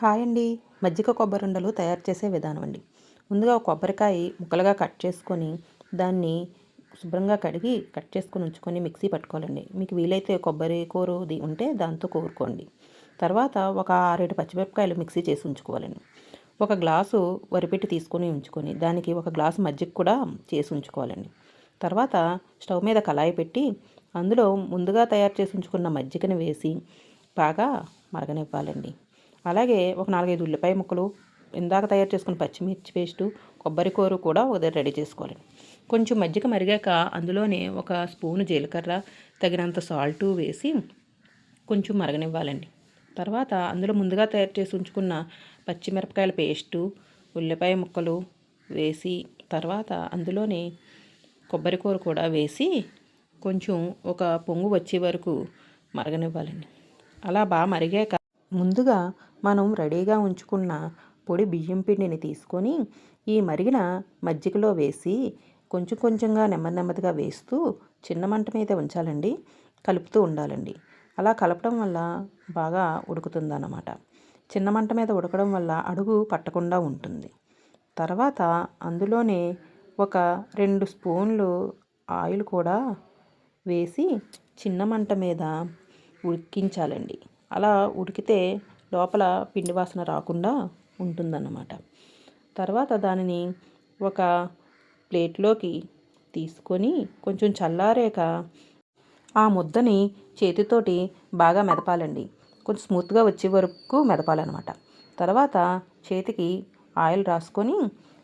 Hi అండి. మజ్జిగ కొబ్బరుండలు తయారు చేసే విధానం అండి. ముందుగా కొబ్బరికాయ ముక్కలుగా కట్ చేసుకొని దాన్ని శుభ్రంగా కడిగి కట్ చేసుకొని ఉంచుకొని మిక్సీ పట్టుకోవాలండి. మీకు వీలైతే కొబ్బరి కూరది ఉంటే దాంతో కోరుకోండి. తర్వాత ఒక ఆరేడు పచ్చిమిరపకాయలు మిక్సీ చేసి ఉంచుకోవాలండి. ఒక గ్లాసు వరిపెట్టి తీసుకొని ఉంచుకొని దానికి ఒక గ్లాసు మజ్జిగ కూడా చేసి ఉంచుకోవాలండి. తర్వాత స్టవ్ మీద కళాయి పెట్టి అందులో ముందుగా తయారు చేసి ఉంచుకున్న మజ్జిగను వేసి బాగా మరగనివ్వాలండి. అలాగే ఒక నాలుగైదు ఉల్లిపాయ ముక్కలు ఇందాక తయారు చేసుకున్న పచ్చిమిర్చి పేస్టు కొబ్బరి కూర కూడా ఉదయం రెడీ చేసుకోవాలి. కొంచెం మజ్జిగ మరిగాక అందులోనే ఒక స్పూను జీలకర్ర తగినంత సాల్టు వేసి కొంచెం మరగనివ్వాలండి. తర్వాత అందులో ముందుగా తయారు చేసి ఉంచుకున్న పచ్చిమిరపకాయల పేస్టు ఉల్లిపాయ ముక్కలు వేసి తర్వాత అందులోనే కొబ్బరి కూర కూడా వేసి కొంచెం ఒక పొంగు వచ్చే వరకు మరగనివ్వాలండి. అలా బాగా మరిగాక ముందుగా మనం రెడీగా ఉంచుకున్న పొడి బియ్యం పిండిని తీసుకొని ఈ మరిగిన మజ్జిగలో వేసి కొంచెం కొంచెంగా నెమ్మది నెమ్మదిగా వేస్తూ చిన్న మంట మీద ఉంచాలండి. కలుపుతూ ఉండాలండి. అలా కలపడం వల్ల బాగా ఉడుకుతుందన్నమాట. చిన్న మంట మీద ఉడకడం వల్ల అడుగు పట్టకుండా ఉంటుంది. తర్వాత అందులోనే ఒక రెండు స్పూన్లు ఆయిల్ కూడా వేసి చిన్న మంట మీద ఉడికించాలండి. అలా ఉడికితే లోపల పిండి వాసన రాకుండా ఉంటుందన్నమాట. తర్వాత దానిని ఒక ప్లేట్లోకి తీసుకొని కొంచెం చల్లారాక ఆ ముద్దని చేతితోటి బాగా మెదపాలండి. కొంచెం స్మూత్గా వచ్చే వరకు మెదపాలన్నమాట. తర్వాత చేతికి ఆయిల్ రాసుకొని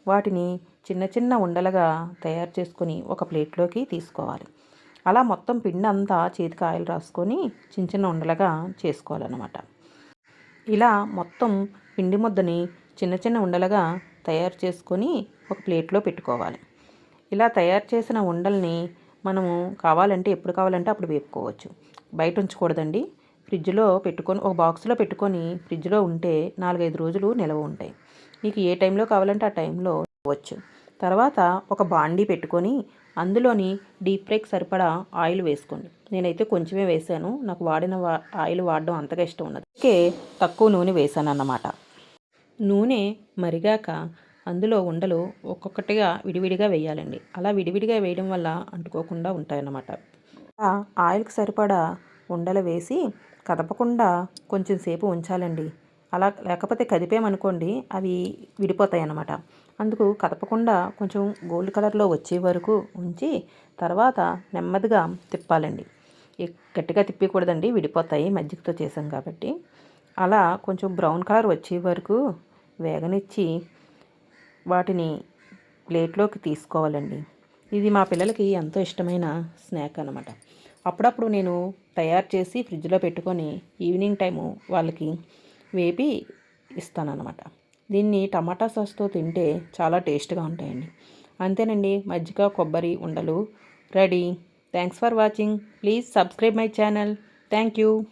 వాటిని చిన్న చిన్న ఉండలుగా తయారు చేసుకొని ఒక ప్లేట్లోకి తీసుకోవాలి. అలా మొత్తం పిండి అంతా చేతికి ఆయిల్ రాసుకొని చిన్న చిన్న ఉండలుగా చేసుకోవాలన్నమాట. ఇలా మొత్తం పిండి ముద్దని చిన్న చిన్న ఉండలుగా తయారు చేసుకొని ఒక ప్లేట్లో పెట్టుకోవాలి. ఇలా తయారు చేసిన ఉండల్ని మనము కావాలంటే ఎప్పుడు కావాలంటే అప్పుడు వేపుకోవచ్చు. బయట ఉంచకూడదండి. ఫ్రిడ్జ్లో పెట్టుకొని ఒక బాక్స్లో పెట్టుకొని ఫ్రిడ్జ్లో ఉంటే నాలుగైదు రోజులు నిలవ ఉంటాయి. మీకు ఏ టైంలో కావాలంటే ఆ టైంలో వచ్చు తర్వాత ఒక బాండీ పెట్టుకొని అందులోని డీప్ ఫ్రైకి సరిపడా ఆయిల్ వేసుకోండి. నేనైతే కొంచెమే వేసాను. నాకు వాడిన ఆయిల్ వాడడం అంతగా ఇష్టం ఉన్నది అందుకే తక్కువ నూనె వేసాను అన్నమాట నూనె మరిగాక అందులో ఉండలు ఒక్కొక్కటిగా విడివిడిగా వేయాలండి. అలా విడివిడిగా వేయడం వల్ల అంటుకోకుండా ఉంటాయన్నమాట. ఆయిల్కి సరిపడా ఉండలు వేసి కదపకుండా కొంచెం సేపు ఉంచాలండి. అలా లేకపోతే కదిపామనుకోండి అవి విడిపోతాయి అన్నమాట అందుకు కదపకుండా కొంచెం గోల్డ్ కలర్లో వచ్చే వరకు ఉంచి తర్వాత నెమ్మదిగా తిప్పాలండి. గట్టిగా తిప్పకూడదండి విడిపోతాయి మజ్జిగతో చేసాం కాబట్టి. అలా కొంచెం బ్రౌన్ కలర్ వచ్చే వరకు వేగనిచ్చి వాటిని ప్లేట్లోకి తీసుకోవాలండి. ఇది మా పిల్లలకి ఎంతో ఇష్టమైన స్నాక్ అనమాట అప్పుడప్పుడు నేను తయారు చేసి ఫ్రిడ్జ్లో పెట్టుకొని ఈవినింగ్ టైము వాళ్ళకి వేపి ఇస్తానన్నమాట. దీన్ని టమాటా సాస్తో తింటే చాలా టేస్ట్గా ఉంటాయండి. అంతేనండి మజ్జిగ కొబ్బరి ఉండలు ready. Thanks for watching. Please subscribe my channel. Thank you